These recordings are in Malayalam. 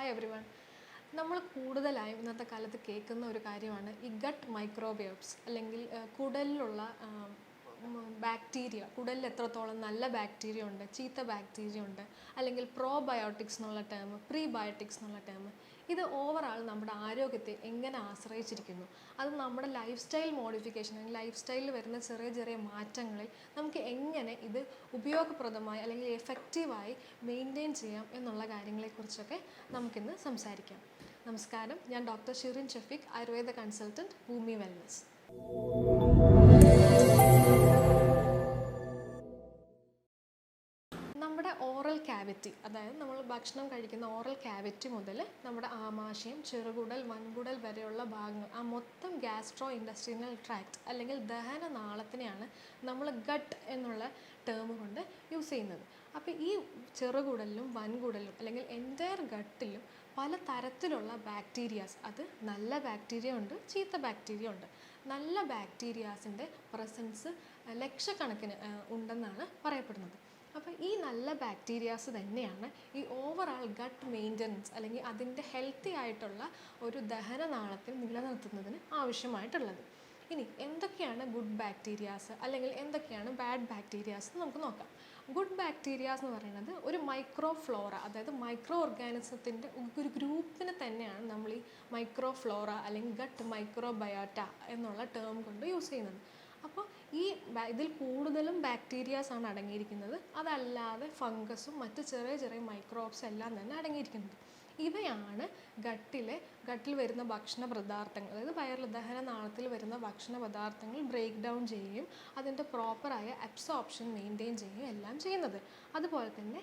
ഹായ് എവറി വൺ നമ്മൾ കൂടുതലായും ഇന്നത്തെ കാലത്ത് കേൾക്കുന്ന ഒരു കാര്യമാണ് ഈ ഗട്ട് മൈക്രോബയോബ്സ് അല്ലെങ്കിൽ കുടലിലുള്ള ബാക്ടീരിയ കുടലിൽ എത്രത്തോളം നല്ല ബാക്ടീരിയ ഉണ്ട് ചീത്ത ബാക്ടീരിയ ഉണ്ട് അല്ലെങ്കിൽ പ്രോബയോട്ടിക്സ് എന്നുള്ള ടേം പ്രീബയോട്ടിക്സ് എന്നുള്ള ടേം ഇത് ഓവറാൾ നമ്മുടെ ആരോഗ്യത്തെ എങ്ങനെ ആശ്രയിച്ചിരിക്കുന്നു. അത് നമ്മുടെ ലൈഫ് സ്റ്റൈൽ മോഡിഫിക്കേഷൻ അല്ലെങ്കിൽ ലൈഫ് സ്റ്റൈലിൽ വരുന്ന ചെറിയ ചെറിയ മാറ്റങ്ങളിൽ നമുക്ക് എങ്ങനെ ഇത് ഉപയോഗപ്രദമായി അല്ലെങ്കിൽ എഫക്റ്റീവായി മെയിന്റെയിൻ ചെയ്യാം എന്നുള്ള കാര്യങ്ങളെക്കുറിച്ചൊക്കെ നമുക്കിന്ന് സംസാരിക്കാം. നമസ്കാരം. ഞാൻ doctor Shirin Shafeeq Ayurveda consultant Bhoomi wellness oral cavity അതായത് നമ്മൾ ഭക്ഷണം കഴിക്കുന്ന ഓറൽ ക്യാവിറ്റി മുതൽ നമ്മുടെ ആമാശയം ചെറുകുടൽ വൻകുടൽ വരെയുള്ള ഭാഗങ്ങൾ ആ മൊത്തം ഗ്യാസ്ട്രോ ഇൻഡസ്ട്രീനൽ ട്രാക്ട് അല്ലെങ്കിൽ ദഹന നാളത്തിനെയാണ് നമ്മൾ ഗട്ട് എന്നുള്ള ടേം കൊണ്ട് യൂസ് ചെയ്യുന്നത്. അപ്പോൾ ഈ ചെറുകുടലിലും വൻകുടലിലും അല്ലെങ്കിൽ എന്റയർ ഗട്ടിലും പല തരത്തിലുള്ള ബാക്ടീരിയാസ് അത് നല്ല ബാക്ടീരിയ ഉണ്ട് ചീത്ത ബാക്ടീരിയ ഉണ്ട്. നല്ല ബാക്ടീരിയാസിന്റെ പ്രസൻസ് ലക്ഷക്കണക്കിന് ഉണ്ടെന്നാണ് പറയപ്പെടുന്നത്. അപ്പോൾ ഈ നല്ല ബാക്ടീരിയാസ് തന്നെയാണ് ഈ ഓവറാൾ ഗട്ട് മെയിന്റനൻസ് അല്ലെങ്കിൽ അതിന്റെ ഹെൽത്തി ആയിട്ടുള്ള ഒരു ദഹനനാളത്തിൽ നിലനിർത്തുന്നതിന് ആവശ്യമായിട്ടുള്ളത്. ഇനി എന്തൊക്കെയാണ് ഗുഡ് ബാക്ടീരിയാസ് അല്ലെങ്കിൽ എന്തൊക്കെയാണ് ബാഡ് ബാക്ടീരിയാസ് എന്ന് നമുക്ക് നോക്കാം. ഗുഡ് ബാക്ടീരിയാസ് എന്ന് പറയുന്നത് ഒരു മൈക്രോ ഫ്ലോറ അതായത് മൈക്രോ ഓർഗാനിസത്തിന്റെ ഒരു ഗ്രൂപ്പിനെ തന്നെയാണ് നമ്മൾ ഈ മൈക്രോ ഫ്ലോറ അല്ലെങ്കിൽ ഗട്ട് മൈക്രോ ബയോട്ട എന്നുള്ള ടേം കൊണ്ട് യൂസ് ചെയ്യുന്നത്. അപ്പോൾ ഈ ഇതിൽ കൂടുതലും ബാക്ടീരിയാസ് ആണ് അടങ്ങിയിരിക്കുന്നത്. അതല്ലാതെ ഫംഗസും മറ്റ് ചെറിയ ചെറിയ മൈക്രോബ്സ് എല്ലാം തന്നെ അടങ്ങിയിരിക്കുന്നത്. ഇവയാണ് ഗട്ടിലെ ഗട്ടിൽ വരുന്ന ഭക്ഷണ പദാർത്ഥങ്ങൾ. അതായത് വയറിൽ ദഹനനാളത്തിൽ വരുന്ന ഭക്ഷണ പദാർത്ഥങ്ങൾ ബ്രേക്ക് ഡൗൺ ചെയ്യുകയും അതിന്റെ പ്രോപ്പറായ അബ്സോർപ്ഷൻ മെയിന്റെയിൻ ചെയ്യുകയും എല്ലാം ചെയ്യുന്നത്. അതുപോലെ തന്നെ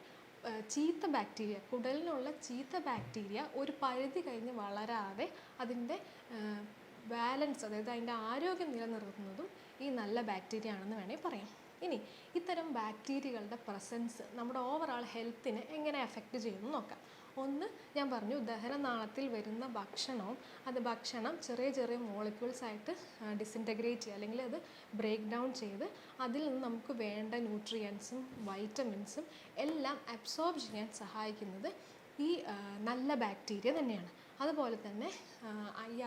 ചീത്ത ബാക്ടീരിയ കുടലിനുള്ള ചീത്ത ബാക്ടീരിയ ഒരു പരിധി കഴിഞ്ഞ് വളരാതെ അതിന്റെ ബാലൻസ് അതായത് അതിന്റെ ആരോഗ്യം നിലനിർത്തുന്നതും ഈ നല്ല ബാക്ടീരിയ ആണെന്ന് വേണമെങ്കിൽ പറയാം. ഇനി ഇത്തരം ബാക്ടീരിയകളുടെ പ്രസൻസ് നമ്മുടെ ഓവറോൾ ഹെൽത്തിനെ എങ്ങനെ എഫക്റ്റ് ചെയ്യുമെന്ന് നോക്കാം. ഒന്ന് ഞാൻ പറഞ്ഞു ദഹനനാളത്തിൽ വരുന്ന ഭക്ഷണവും അത് ഭക്ഷണം ചെറിയ ചെറിയ മോളിക്യൂൾസ് ആയിട്ട് ഡിസിന്റഗ്രേറ്റ് ചെയ്യുക. അല്ലെങ്കിൽ അത് ബ്രേക്ക് ഡൗൺ ചെയ്ത് അതിൽ നിന്ന് നമുക്ക് വേണ്ട ന്യൂട്രിയൻസും വൈറ്റമിൻസും എല്ലാം അബ്സോർബ് ചെയ്യാൻ സഹായിക്കുന്നത് ഈ നല്ല ബാക്ടീരിയ തന്നെയാണ്. അതുപോലെ തന്നെ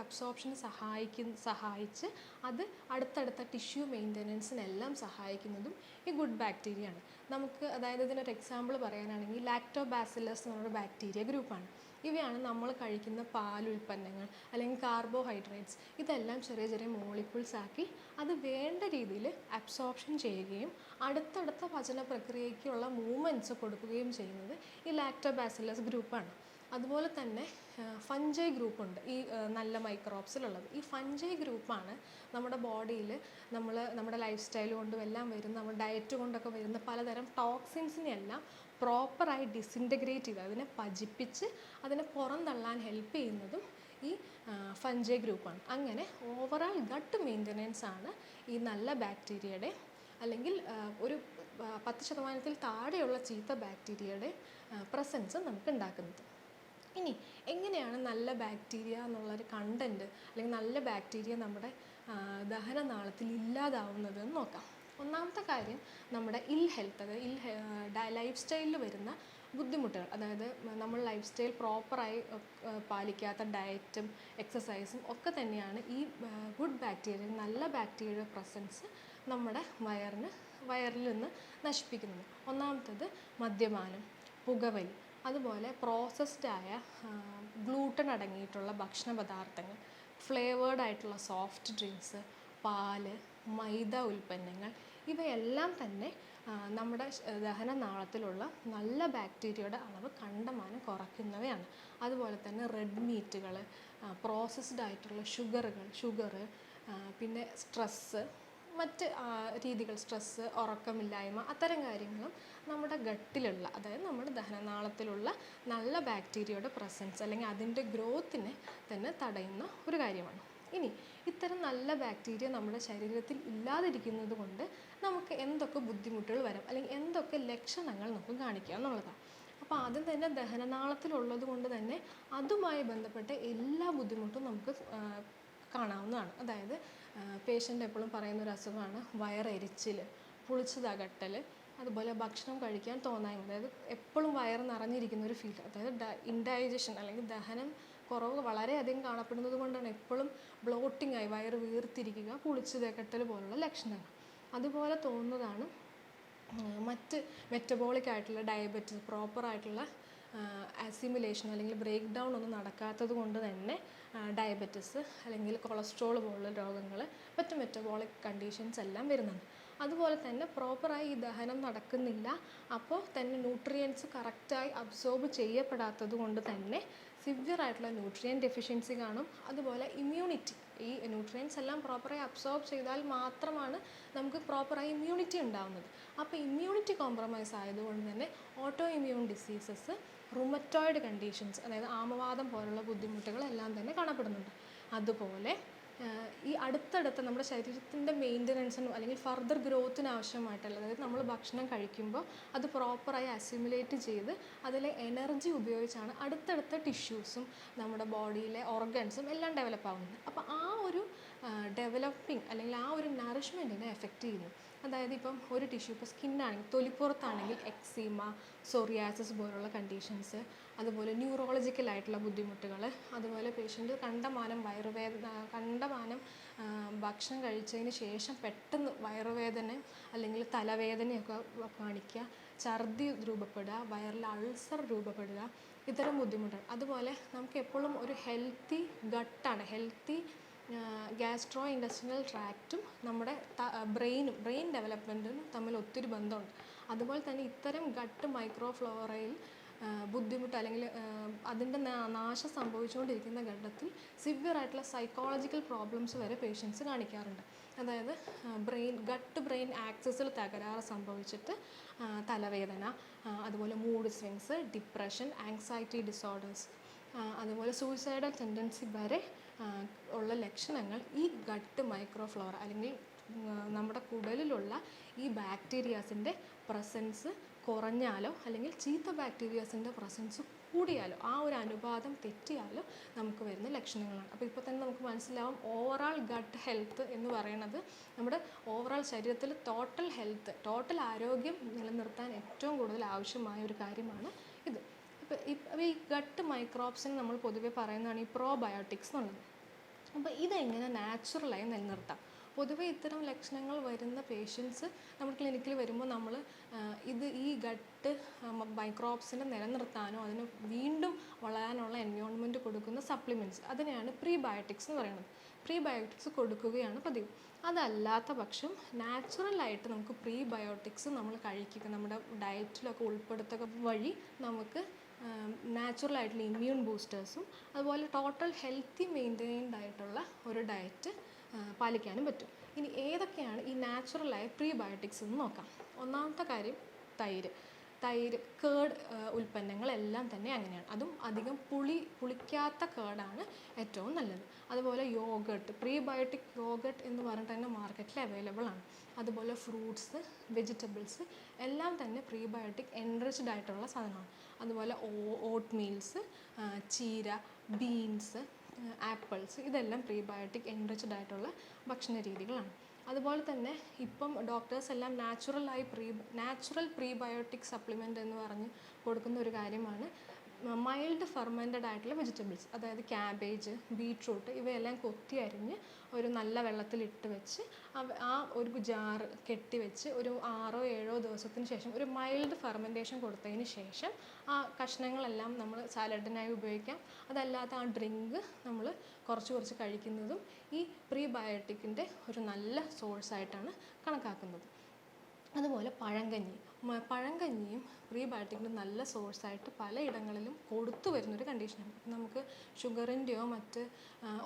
അബ്സോർപ്ഷന് സഹായിക്കുന്ന സഹായിച്ച് അത് അടുത്തടുത്ത ടിഷ്യൂ മെയിന്റനൻസിനെല്ലാം സഹായിക്കുന്നതും ഈ ഗുഡ് ബാക്ടീരിയ ആണ്. നമുക്ക് അതായത് ഇതിനൊരു എക്സാമ്പിൾ പറയാനാണെങ്കിൽ ലാക്ടോബാസിലസ് എന്ന് പറഞ്ഞൊരു ബാക്ടീരിയ ഗ്രൂപ്പാണ് ഇവയാണ് നമ്മൾ കഴിക്കുന്ന പാൽ ഉൽപ്പന്നങ്ങൾ അല്ലെങ്കിൽ കാർബോഹൈഡ്രേറ്റ്സ് ഇതെല്ലാം ചെറിയ ചെറിയ മോളിക്യൂൾസ് ആക്കി അത് വേണ്ട രീതിയിൽ അബ്സോർപ്ഷൻ ചെയ്യുകയും അടുത്തടുത്ത പചന പ്രക്രിയയ്ക്കുള്ള മൂവ്മെന്റ്സ് കൊടുക്കുകയും ചെയ്യുന്നത് ഈ ലാക്ടോബാസിലസ് ഗ്രൂപ്പാണ് അതുപോലെ തന്നെ ഫഞ്ചൈ ഗ്രൂപ്പുണ്ട്. ഈ നല്ല മൈക്രോബ്സിലുള്ളത്. ഈ ഫഞ്ചൈ ഗ്രൂപ്പാണ് നമ്മുടെ ബോഡിയിൽ നമ്മൾ നമ്മുടെ ലൈഫ് സ്റ്റൈൽ കൊണ്ടും എല്ലാം വരുന്ന നമ്മുടെ ഡയറ്റ് കൊണ്ടൊക്കെ വരുന്ന പലതരം ടോക്സിൻസിനെല്ലാം പ്രോപ്പറായി ഡിസിന്റഗ്രേറ്റ് ചെയ്ത് അതിനെ പജിപ്പിച്ച് അതിനെ പുറന്തള്ളാൻ ഹെൽപ്പ് ചെയ്യുന്നതും ഈ ഫഞ്ചൈ ഗ്രൂപ്പാണ്. അങ്ങനെ ഓവറാൾ ഗട്ട് മെയിന്റനൻസ് ആണ് ഈ നല്ല ബാക്ടീരിയയുടെ അല്ലെങ്കിൽ ഒരു പത്ത് ശതമാനത്തിൽ താഴെയുള്ള ചീത്ത ബാക്ടീരിയയുടെ പ്രസൻസ് നമുക്ക് ഉണ്ടാക്കുന്നത് ഇനി എങ്ങനെയാണ് നല്ല ബാക്ടീരിയ എന്നുള്ളൊരു കണ്ടന്റ് അല്ലെങ്കിൽ നല്ല ബാക്ടീരിയ നമ്മുടെ ദഹനനാളത്തിൽ ഇല്ലാതാവുന്നത് എന്ന് നോക്കാം. ഒന്നാമത്തെ കാര്യം നമ്മുടെ ഇൽ ഹെൽത്ത് അതായത് ഇൽ ലൈഫ് സ്റ്റൈലിൽ വരുന്ന ബുദ്ധിമുട്ടുകൾ. അതായത് നമ്മൾ ലൈഫ് സ്റ്റൈൽ പ്രോപ്പറായി പാലിക്കാത്ത ഡയറ്റും എക്സസൈസും ഒക്കെ തന്നെയാണ് ഈ ഗുഡ് ബാക്ടീരിയ നല്ല ബാക്ടീരിയയുടെ പ്രസൻസ് നമ്മുടെ വയറിന് വയറിൽ നിന്ന് നശിപ്പിക്കുന്നത്. ഒന്നാമത്തത് മദ്യപാനം പുകവലി അതുപോലെ പ്രോസസ്ഡ് ആയ ഗ്ലൂട്ടൺ അടങ്ങിയിട്ടുള്ള ഭക്ഷണ പദാർത്ഥങ്ങൾ ഫ്ലേവേർഡ് ആയിട്ടുള്ള സോഫ്റ്റ് ഡ്രിങ്ക്സ് പാൽ മൈദ ഉൽപ്പന്നങ്ങൾ ഇവയെല്ലാം തന്നെ നമ്മുടെ ദഹനനാളത്തിലുള്ള നല്ല ബാക്ടീരിയയുടെ അളവ് കണ്ടമാനം കുറയ്ക്കുന്നവയാണ്. അതുപോലെ തന്നെ റെഡ് മീറ്റുകൾ പ്രോസസ്ഡ് ആയിട്ടുള്ള ഷുഗറുകൾ ഷുഗർ പിന്നെ സ്ട്രെസ്സ് മറ്റ് രീതികൾ സ്ട്രെസ്സ് ഉറക്കമില്ലായ്മ അത്തരം കാര്യങ്ങളും നമ്മുടെ ഗട്ടിലുള്ള അതായത് നമ്മുടെ ദഹനനാളത്തിലുള്ള നല്ല ബാക്ടീരിയയുടെ പ്രസൻസ് അല്ലെങ്കിൽ അതിന്റെ ഗ്രോത്തിനെ തന്നെ തടയുന്ന ഒരു കാര്യമാണ്. ഇനി ഇത്തരം നല്ല ബാക്ടീരിയ നമ്മുടെ ശരീരത്തിൽ ഇല്ലാതിരിക്കുന്നത് കൊണ്ട് നമുക്ക് എന്തൊക്കെ ബുദ്ധിമുട്ടുകൾ വരാം അല്ലെങ്കിൽ എന്തൊക്കെ ലക്ഷണങ്ങൾ നമുക്ക് കാണിക്കുക എന്നുള്ളതാണ്. അപ്പോൾ ആദ്യം തന്നെ ദഹനനാളത്തിലുള്ളത് കൊണ്ട് തന്നെ അതുമായി ബന്ധപ്പെട്ട എല്ലാ ബുദ്ധിമുട്ടും നമുക്ക് കാണാവുന്നതാണ്. അതായത് പേഷ്യന്റ് എപ്പോഴും പറയുന്ന ഒരു അസുഖമാണ് വയറെരിച്ചിൽ പുളിച്ചതകട്ടൽ അതുപോലെ ഭക്ഷണം കഴിക്കാൻ തോന്നായ്മ. അതായത് എപ്പോഴും വയറ് നിറഞ്ഞിരിക്കുന്ന ഒരു ഫീൽ അതായത് ഇൻഡൈജഷൻ അല്ലെങ്കിൽ ദഹനം കുറവ് വളരെയധികം കാണപ്പെടുന്നത് കൊണ്ടാണ് എപ്പോഴും ബ്ലോട്ടിംഗ് ആയി വയറ് വീർത്തിരിക്കുക പുളിച്ചതകട്ടൽ പോലുള്ള ലക്ഷണങ്ങൾ. അതുപോലെ തോന്നുന്നതാണ് മറ്റ് മെറ്റബോളിക് ആയിട്ടുള്ള ഡയബറ്റിസ് പ്രോപ്പർ ആയിട്ടുള്ള അസിമുലേഷൻ അല്ലെങ്കിൽ ബ്രേക്ക് ഡൗൺ ഒന്നും നടക്കാത്തത് കൊണ്ട് തന്നെ ഡയബറ്റിസ് അല്ലെങ്കിൽ കൊളസ്ട്രോൾ പോലുള്ള രോഗങ്ങൾ മറ്റ് മെറ്റബോളിക് കണ്ടീഷൻസ് എല്ലാം വരുന്നുണ്ട്. അതുപോലെ തന്നെ പ്രോപ്പറായി ഈ ദഹനം നടക്കുന്നില്ല. അപ്പോൾ തന്നെ ന്യൂട്രിയൻസ് കറക്റ്റായി അബ്സോർബ് ചെയ്യപ്പെടാത്തത് കൊണ്ട് തന്നെ സിവിയർ ആയിട്ടുള്ള ന്യൂട്രിയൻ ഡെഫിഷ്യൻസി കാണും. അതുപോലെ ഇമ്മ്യൂണിറ്റി ഈ ന്യൂട്രിയൻസ് എല്ലാം പ്രോപ്പറായി അബ്സോർബ് ചെയ്താൽ മാത്രമാണ് നമുക്ക് പ്രോപ്പറായി ഇമ്മ്യൂണിറ്റി ഉണ്ടാവുന്നത്. അപ്പോൾ ഇമ്മ്യൂണിറ്റി കോംപ്രമൈസ് ആയതുകൊണ്ട് തന്നെ auto immune diseases rheumatoid conditions അതായത് ആമവാദം പോലുള്ള ബുദ്ധിമുട്ടുകളെല്ലാം തന്നെ കാണപ്പെടുന്നുണ്ട്. അതുപോലെ ഈ അടുത്തടുത്ത നമ്മുടെ ശരീരത്തിന്റെ മെയിന്റനൻസിനും അല്ലെങ്കിൽ ഫർദർ ഗ്രോത്തിന് ആവശ്യമായിട്ടുള്ള അതായത് നമ്മൾ ഭക്ഷണം കഴിക്കുമ്പോൾ അത് പ്രോപ്പറായി അസിമുലേറ്റ് ചെയ്ത് അതിലെ എനർജി ഉപയോഗിച്ചാണ് അടുത്തടുത്ത ടിഷ്യൂസും നമ്മുടെ ബോഡിയിലെ ഓർഗൻസും എല്ലാം ഡെവലപ്പ് ആവുന്നത്. അപ്പോൾ ആ ഒരു ഡെവലപ്പിംഗ് അല്ലെങ്കിൽ ആ ഒരു നറിഷ്മെന്റിനെ എഫക്റ്റ് ചെയ്യുന്നു. അതായത് ഇപ്പം ഒരു ടിഷ്യൂ ഇപ്പോൾ സ്കിന്നാണെങ്കിൽ തൊലിപ്പുറത്താണെങ്കിൽ എക്സീമ സോറിയാസിസ് പോലുള്ള കണ്ടീഷൻസ് അതുപോലെ ന്യൂറോളജിക്കൽ ആയിട്ടുള്ള ബുദ്ധിമുട്ടുകൾ അതുപോലെ പേഷ്യന്റ് കണ്ടമാനം വയറുവേദന കണ്ടമാനം ഭക്ഷണം കഴിച്ചതിന് ശേഷം പെട്ടെന്ന് വയറുവേദന അല്ലെങ്കിൽ തലവേദനയൊക്കെ കാണിക്കുക ഛർദി രൂപപ്പെടുക വയറിൽ അൾസർ രൂപപ്പെടുക ഇത്തരം ബുദ്ധിമുട്ടുകൾ. അതുപോലെ നമുക്ക് എപ്പോഴും ഒരു ഹെൽത്തി ഗട്ടാണ് ഹെൽത്തി ഗ്യാസ്ട്രോ ഇൻഡസ്ട്രിയൽ ട്രാക്റ്റും നമ്മുടെ ബ്രെയിനും ബ്രെയിൻ ഡെവലപ്മെന്റും തമ്മിൽ ഒത്തിരി ബന്ധമുണ്ട്. അതുപോലെ തന്നെ ഇത്തരം ഗട്ട് മൈക്രോഫ്ലോറയിൽ ബുദ്ധിമുട്ട് അല്ലെങ്കിൽ അതിന്റെ നാശം സംഭവിച്ചുകൊണ്ടിരിക്കുന്ന ഘട്ടത്തിൽ സിവിയർ ആയിട്ടുള്ള സൈക്കോളജിക്കൽ പ്രോബ്ലംസ് വരെ പേഷ്യൻസ് കാണിക്കാറുണ്ട്. അതായത് ബ്രെയിൻ ഗട്ട് ബ്രെയിൻ ആക്സസിൽ തകരാറ് സംഭവിച്ചിട്ട് തലവേദന അതുപോലെ mood swings depression anxiety disorders അതുപോലെ സൂയിസൈഡൽ ടെൻഡൻസി വരെ ഉള്ള ലക്ഷണങ്ങൾ ഈ ഗട്ട് മൈക്രോഫ്ലോറ അല്ലെങ്കിൽ നമ്മുടെ കുടലിലുള്ള ഈ ബാക്ടീരിയാസിന്റെ പ്രസൻസ് കുറഞ്ഞാലോ അല്ലെങ്കിൽ ചീത്ത ബാക്ടീരിയാസിന്റെ പ്രസൻസ് കൂടിയാലോ ആ ഒരു അനുപാതം തെറ്റിയാലോ നമുക്ക് വരുന്ന ലക്ഷണങ്ങളാണ്. അപ്പോൾ ഇപ്പോൾ തന്നെ നമുക്ക് മനസ്സിലാവും ഓവറാൾ ഗട്ട് ഹെൽത്ത് എന്ന് പറയുന്നത് നമ്മുടെ ഓവറാൾ ശരീരത്തിൽ ടോട്ടൽ ഹെൽത്ത് ടോട്ടൽ ആരോഗ്യം നിലനിർത്താൻ ഏറ്റവും കൂടുതൽ ആവശ്യമായ ഒരു കാര്യമാണ് ഇത്. ഇപ്പോൾ ഈ ഗട്ട് മൈക്രോബ്സിന് നമ്മൾ പൊതുവേ പറയുന്നതാണ് ഈ പ്രോബയോട്ടിക്സ് എന്നുള്ളത്. അപ്പോൾ ഇതെങ്ങനെ നാച്ചുറലായി നിലനിർത്താം? പൊതുവേ ഇത്തരം ലക്ഷണങ്ങൾ വരുന്ന പേഷ്യൻസ് നമ്മൾ ക്ലിനിക്കിൽ വരുമ്പോൾ നമ്മൾ ഇത് ഈ ഗട്ട് മൈക്രോബ്സിനെ നിലനിർത്താനോ അതിന് വീണ്ടും വളരാനുള്ള എൻവയോൺമെന്റ് കൊടുക്കുന്ന സപ്ലിമെന്റ്സ് അതിനെയാണ് പ്രീബയോട്ടിക്സ് എന്ന് പറയുന്നത്. പ്രീബയോട്ടിക്സ് കൊടുക്കുകയാണ് പതിവ്. അതല്ലാത്ത പക്ഷം നാച്ചുറലായിട്ട് നമുക്ക് പ്രീബയോട്ടിക്സ് നമ്മൾ കഴിക്കുക നമ്മുടെ ഡയറ്റിലൊക്കെ ഉൾപ്പെടുത്തുക വഴി നമുക്ക് നാച്ചുറൽ ആയിട്ടുള്ള ഇമ്മ്യൂൺ ബൂസ്റ്റേഴ്സും അതുപോലെ ടോട്ടൽ ഹെൽത്തി മെയിന്റെയിൻഡ് ആയിട്ടുള്ള ഒരു ഡയറ്റ് പാലിക്കാനും പറ്റും. ഇനി ഏതൊക്കെയാണ് ഈ നാച്ചുറലായ പ്രീബയോട്ടിക്സ് എന്ന് നോക്കാം. ഒന്നാമത്തെ കാര്യം തൈര്. തൈര് കേട് ഉൽപ്പന്നങ്ങളെല്ലാം തന്നെ അങ്ങനെയാണ്. അതും അധികം പുളി പുളിക്കാത്ത കേടാണ് ഏറ്റവും നല്ലത്. അതുപോലെ യോഗട്ട് പ്രീബയോട്ടിക് യോഗട്ട് എന്ന് പറഞ്ഞിട്ട് തന്നെ മാർക്കറ്റിൽ അവൈലബിൾ ആണ്. അതുപോലെ ഫ്രൂട്ട്സ് വെജിറ്റബിൾസ് എല്ലാം തന്നെ പ്രീബയോട്ടിക് എൻറിച്ച്ഡ് ആയിട്ടുള്ള സാധനമാണ്. അതുപോലെ ഓട്ട് മീൽസ് ചീര ബീൻസ് ആപ്പിൾസ് ഇതെല്ലാം പ്രീബയോട്ടിക് എൻറിച്ച്ഡ് ആയിട്ടുള്ള ഭക്ഷണ രീതികളാണ് അതുപോലെ തന്നെ ഇപ്പം ഡോക്ടേഴ്സ് എല്ലാം നാച്ചുറലായി പ്രീ നാച്ചുറൽ പ്രീബയോട്ടിക് സപ്ലിമെന്റ് എന്ന് പറഞ്ഞ് കൊടുക്കുന്ന ഒരു കാര്യമാണ്. മൈൽഡ് ഫെർമെന്റഡ് ആയിട്ടുള്ള വെജിറ്റബിൾസ് അതായത് ക്യാബേജ് ബീട്രൂട്ട് ഇവയെല്ലാം കൊത്തി അരിഞ്ഞ് ഒരു നല്ല വെള്ളത്തിലിട്ട് വെച്ച് ആ ഒരു ജാറ് കെട്ടി വെച്ച് ഒരു ആറോ ഏഴോ ദിവസത്തിന് ശേഷം ഒരു മൈൽഡ് ഫെർമെന്റേഷൻ കൊടുത്തതിന് ശേഷം ആ കഷ്ണങ്ങളെല്ലാം നമ്മൾ സാലഡിനായി ഉപയോഗിക്കാം. അതല്ലാത്ത ആ ഡ്രിങ്ക് നമ്മൾ കുറച്ച് കുറച്ച് കഴിക്കുന്നതും ഈ പ്രീബയോട്ടിക്കിന്റെ ഒരു നല്ല സോഴ്സായിട്ടാണ് കണക്കാക്കുന്നത്. അതുപോലെ പഴങ്കഞ്ഞി. പഴങ്കഞ്ഞിയും പ്രീബയോട്ടിക്കിന്റെ നല്ല സോഴ്സായിട്ട് പലയിടങ്ങളിലും കൊടുത്തു വരുന്നൊരു കണ്ടീഷനാണ് നമുക്ക് ഷുഗറിന്റെയോ മറ്റ്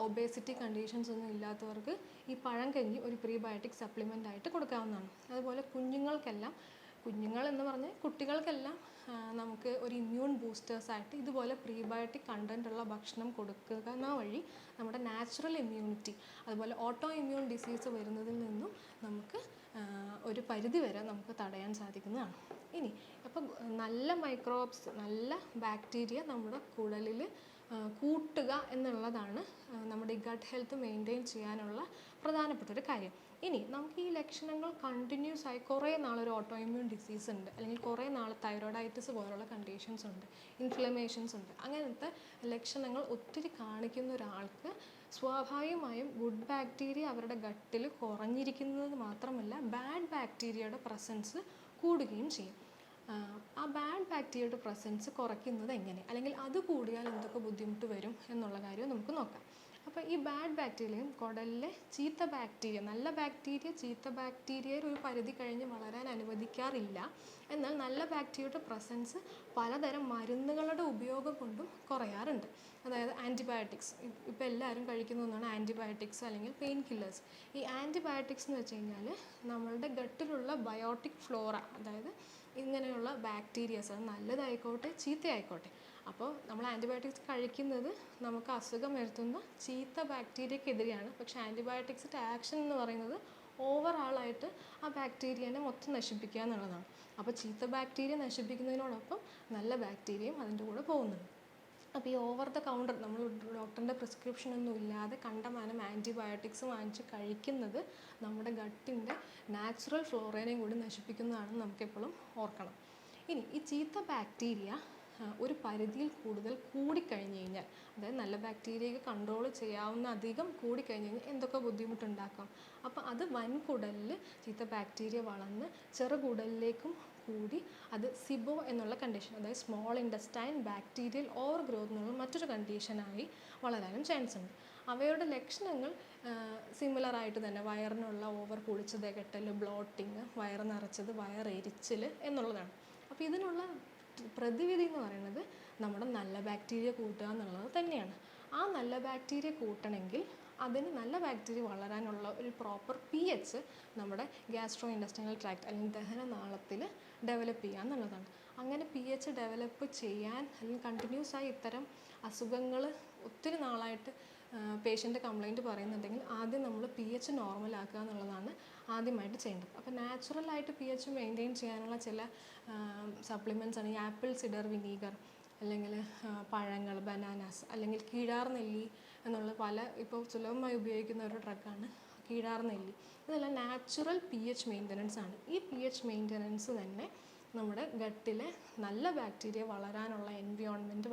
ഒബേസിറ്റി കണ്ടീഷൻസ് ഒന്നും ഇല്ലാത്തവർക്ക് ഈ പഴങ്കഞ്ഞി ഒരു പ്രീബയോട്ടിക് സപ്ലിമെന്റ് ആയിട്ട് കൊടുക്കാവുന്നതാണ്. അതുപോലെ കുഞ്ഞുങ്ങൾക്കെല്ലാം കുഞ്ഞുങ്ങൾ എന്ന് പറഞ്ഞാൽ കുട്ടികൾക്കെല്ലാം നമുക്ക് ഒരു ഇമ്മ്യൂൺ ബൂസ്റ്റേഴ്സായിട്ട് ഇതുപോലെ പ്രീബയോട്ടിക് കണ്ടന്റ് ഉള്ള ഭക്ഷണം കൊടുക്കുക കൊടുക്കുന്ന വഴി നമ്മുടെ നാച്ചുറൽ ഇമ്മ്യൂണിറ്റി അതുപോലെ ഓട്ടോ ഇമ്മ്യൂൺ ഡിസീസ് വരുന്നതിൽ നിന്നും നമുക്ക് ഒരു പരിധി വരെ നമുക്ക് തടയാൻ സാധിക്കുന്നതാണ്. ഇനി അപ്പം നല്ല മൈക്രോബ്സ് നല്ല ബാക്ടീരിയ നമ്മുടെ കുടലിൽ കൂട്ടുക എന്നുള്ളതാണ് നമ്മുടെ ഗട്ട് ഹെൽത്ത് മെയിന്റെയിൻ ചെയ്യാനുള്ള പ്രധാനപ്പെട്ട ഒരു കാര്യം. ഇനി നമുക്ക് ഈ ലക്ഷണങ്ങൾ കണ്ടിന്യൂസ് ആയി കുറേ നാളൊരു ഓട്ടോ ഇമ്മ്യൂൺ ഡിസീസ് ഉണ്ട്. അല്ലെങ്കിൽ കുറേ നാൾ തൈറോയിഡൈറ്റിസ് പോലുള്ള കണ്ടീഷൻസ് ഉണ്ട്. ഇൻഫ്ലമേഷൻസ് ഉണ്ട്. അങ്ങനത്തെ ലക്ഷണങ്ങൾ ഒത്തിരി കാണിക്കുന്ന ഒരാൾക്ക് സ്വാഭാവികമായും ഗുഡ് ബാക്ടീരിയ അവരുടെ ഗട്ടിൽ കുറഞ്ഞിരിക്കുന്നത് മാത്രമല്ല ബാഡ് ബാക്ടീരിയയുടെ പ്രസൻസ് കൂടുകയും ചെയ്യും. ആ ബാഡ് ബാക്ടീരിയയുടെ പ്രസൻസ് കുറയ്ക്കുന്നത് എങ്ങനെ? അല്ലെങ്കിൽ അത് കൂടിയാൽ എന്തൊക്കെ ബുദ്ധിമുട്ട് വരും എന്നുള്ള കാര്യം നമുക്ക് നോക്കാം. അപ്പോൾ ഈ ബാഡ് ബാക്ടീരിയയും കുടലിലെ ചീത്ത ബാക്ടീരിയ നല്ല ബാക്ടീരിയ ചീത്ത ബാക്ടീരിയയിൽ ഒരു പരിധി കഴിഞ്ഞ് വളരാൻ അനുവദിക്കാറില്ല. എന്നാൽ നല്ല ബാക്ടീരിയയുടെ പ്രസൻസ് പലതരം മരുന്നുകളുടെ ഉപയോഗം കൊണ്ടും കുറയാറുണ്ട്. അതായത് ആന്റിബയോട്ടിക്സ് ഇപ്പോൾ എല്ലാവരും കഴിക്കുന്ന ഒന്നാണ് ആന്റിബയോട്ടിക്സ് അല്ലെങ്കിൽ പെയിൻ കില്ലേഴ്സ് ഈ ആന്റിബയോട്ടിക്സ് എന്ന് വെച്ച് കഴിഞ്ഞാൽ നമ്മളുടെ ഗട്ടിലുള്ള ബയോട്ടിക് ഫ്ലോറ അതായത് ഇങ്ങനെയുള്ള ബാക്ടീരിയസ് അത് നല്ലതായിക്കോട്ടെ ചീത്തയായിക്കോട്ടെ. അപ്പോൾ നമ്മൾ ആന്റിബയോട്ടിക്സ് കഴിക്കുന്നത് നമുക്ക് അസുഖം വരുത്തുന്ന ചീത്ത ബാക്ടീരിയക്കെതിരെയാണ് പക്ഷേ ആന്റിബയോട്ടിക്സിന്റെ ആക്ഷൻ എന്ന് പറയുന്നത് ഓവറാളായിട്ട് ആ ബാക്ടീരിയനെ മൊത്തം നശിപ്പിക്കുക എന്നുള്ളതാണ്. അപ്പോൾ ചീത്ത ബാക്ടീരിയ നശിപ്പിക്കുന്നതിനോടൊപ്പം നല്ല ബാക്ടീരിയയും അതിന്റെ കൂടെ പോകുന്നുണ്ട്. അപ്പോൾ ഈ ഓവർ ദ കൗണ്ടർ നമ്മൾ ഡോക്ടറിന്റെ പ്രിസ്ക്രിപ്ഷൻ ഒന്നും ഇല്ലാതെ കണ്ടമാനം ആന്റിബയോട്ടിക്സ് വാങ്ങിച്ച് കഴിക്കുന്നത് നമ്മുടെ ഗട്ടിന്റെ നാച്ചുറൽ ഫ്ലോറേനെയും കൂടി നശിപ്പിക്കുന്നതാണെന്ന് നമുക്കെപ്പോഴും ഓർക്കണം. ഇനി ഈ ചീത്ത ബാക്ടീരിയ ഒരു പരിധിയിൽ കൂടുതൽ കൂടിക്കഴിഞ്ഞ് കഴിഞ്ഞാൽ അതായത് നല്ല ബാക്ടീരിയയെ കൺട്രോൾ ചെയ്യാവുന്ന അധികം കൂടിക്കഴിഞ്ഞ് കഴിഞ്ഞാൽ എന്തൊക്കെ ബുദ്ധിമുട്ടുണ്ടാക്കാം? അപ്പോൾ അത് വൻകുടലിൽ ചീത്ത ബാക്ടീരിയ വളർന്ന് ചെറുകുടലിലേക്കും കൂടി അത് സിബോ എന്നുള്ള കണ്ടീഷൻ അതായത് small intestine bacterial over growth എന്നുള്ള മറ്റൊരു കണ്ടീഷനായി വളരാനും ചാൻസ് ഉണ്ട്. അവയുടെ ലക്ഷണങ്ങൾ സിമിലർ ആയിട്ട് തന്നെ വയറിനുള്ള ഓവർ കുളിച്ചത് കെട്ടൽ ബ്ലോട്ടിങ് വയറ് നിറച്ചത് വയറെരിച്ചിൽ എന്നുള്ളതാണ്. അപ്പോൾ ഇതിനുള്ള പ്രതിവിധി എന്ന് പറയുന്നത് നമ്മുടെ നല്ല ബാക്ടീരിയ കൂട്ടുക എന്നുള്ളത് തന്നെയാണ്. ആ നല്ല ബാക്ടീരിയ കൂട്ടണമെങ്കിൽ അതിന് നല്ല ബാക്ടീരിയ വളരാനുള്ള ഒരു പ്രോപ്പർ പി എച്ച് നമ്മുടെ ഗ്യാസ്ട്രോ ഇൻഡസ്ട്രിയൽ ട്രാക്ട് അല്ലെങ്കിൽ ദഹനനാളത്തിൽ ഡെവലപ്പ് ചെയ്യുക എന്നുള്ളതാണ്. അങ്ങനെ പി എച്ച് ഡെവലപ്പ് ചെയ്യാൻ അല്ലെങ്കിൽ കണ്ടിന്യൂസ് ആയി ഇത്തരം അസുഖങ്ങൾ ഒത്തിരി നാളായിട്ട് പേഷ്യന്റ് കംപ്ലയിന്റ് പറയുന്നുണ്ടെങ്കിൽ ആദ്യം നമ്മൾ പി എച്ച് നോർമൽ ആക്കുക എന്നുള്ളതാണ് ആദ്യമായിട്ട് ചെയ്യേണ്ടത്. അപ്പോൾ നാച്ചുറലായിട്ട് പി എച്ച് മെയിന്റെയിൻ ചെയ്യാനുള്ള ചില സപ്ലിമെന്റ്സ് ആണ് ഈ ആപ്പിൾ സിഡർ വിനീഗർ അല്ലെങ്കിൽ പഴങ്ങൾ ബനാനാസ് അല്ലെങ്കിൽ കീഴാർ നെല്ലി എന്നുള്ള പല ഇപ്പോൾ സുലഭമായി ഉപയോഗിക്കുന്ന ഒരു ഡ്രഗാണ് കീഴാർ നെല്ലി. ഇതെല്ലാം നാച്ചുറൽ പി എച്ച് മെയിന്റനൻസ് ആണ്. ഈ പി എച്ച് മെയിന്റനൻസ് തന്നെ നമ്മുടെ ഗട്ടിലെ നല്ല ബാക്ടീരിയ വളരാനുള്ള എൻവിയോൺമെന്റ്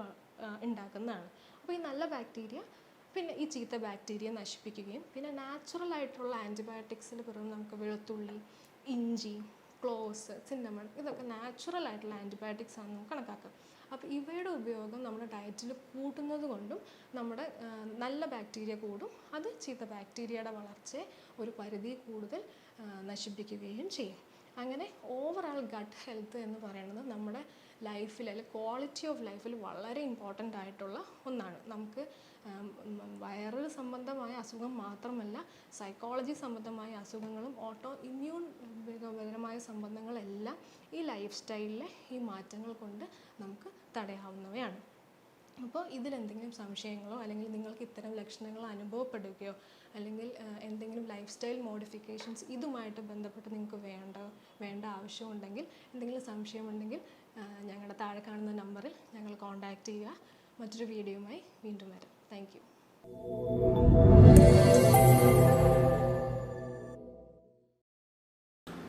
ഉണ്ടാക്കുന്നതാണ്. അപ്പോൾ ഈ നല്ല ബാക്ടീരിയ പിന്നെ ഈ ചീത്ത ബാക്ടീരിയ നശിപ്പിക്കുകയും പിന്നെ നാച്ചുറൽ ആയിട്ടുള്ള ആന്റിബയോട്ടിക്സിന് പുറമെ നമുക്ക് വെളുത്തുള്ളി ഇഞ്ചി ക്ലോസ് സിന്നമൺ ഇതൊക്കെ നാച്ചുറൽ ആയിട്ടുള്ള ആന്റിബയോട്ടിക്സ് ആണ് നമുക്ക് കണക്കാക്കാം. അപ്പോൾ ഇവയുടെ ഉപയോഗം നമ്മുടെ ഡയറ്റിൽ കൂട്ടുന്നത് കൊണ്ടും നമ്മുടെ നല്ല ബാക്ടീരിയ കൂടും. അത് ചീത്ത ബാക്ടീരിയയുടെ വളർച്ചയെ ഒരു പരിധി കൂടുതൽ നശിപ്പിക്കുകയും ചെയ്യും. അങ്ങനെ ഓവറോൾ ഗട്ട് ഹെൽത്ത് എന്ന് പറയുന്നത് നമ്മുടെ ലൈഫിൽ അല്ലെങ്കിൽ ക്വാളിറ്റി ഓഫ് ലൈഫിൽ വളരെ ഇമ്പോർട്ടന്റ് ആയിട്ടുള്ള ഒന്നാണ്. നമുക്ക് വയറ് സംബന്ധമായ അസുഖം മാത്രമല്ല സൈക്കോളജി സംബന്ധമായ അസുഖങ്ങളും ഓട്ടോ ഇമ്മ്യൂൺ പരമായ സംബന്ധങ്ങളെല്ലാം ഈ ലൈഫ് സ്റ്റൈലിലെ ഈ മാറ്റങ്ങൾ കൊണ്ട് നമുക്ക് തടയാവുന്നവയാണ്. അപ്പോൾ ഇതിലെന്തെങ്കിലും സംശയങ്ങളോ അല്ലെങ്കിൽ നിങ്ങൾക്ക് ഇത്തരം ലക്ഷണങ്ങൾ അനുഭവപ്പെടുകയോ അല്ലെങ്കിൽ എന്തെങ്കിലും ലൈഫ് സ്റ്റൈൽ മോഡിഫിക്കേഷൻസ് ഇതുമായിട്ട് ബന്ധപ്പെട്ട് നിങ്ങൾക്ക് വേണ്ട വേണ്ട ആവശ്യമുണ്ടെങ്കിൽ എന്തെങ്കിലും സംശയമുണ്ടെങ്കിൽ ഞങ്ങളുടെ താഴെ കാണുന്ന നമ്പറിൽ ഞങ്ങൾ കോൺടാക്റ്റ് ചെയ്യുക. മറ്റൊരു വീഡിയോയുമായി വീണ്ടും വരാം. താങ്ക്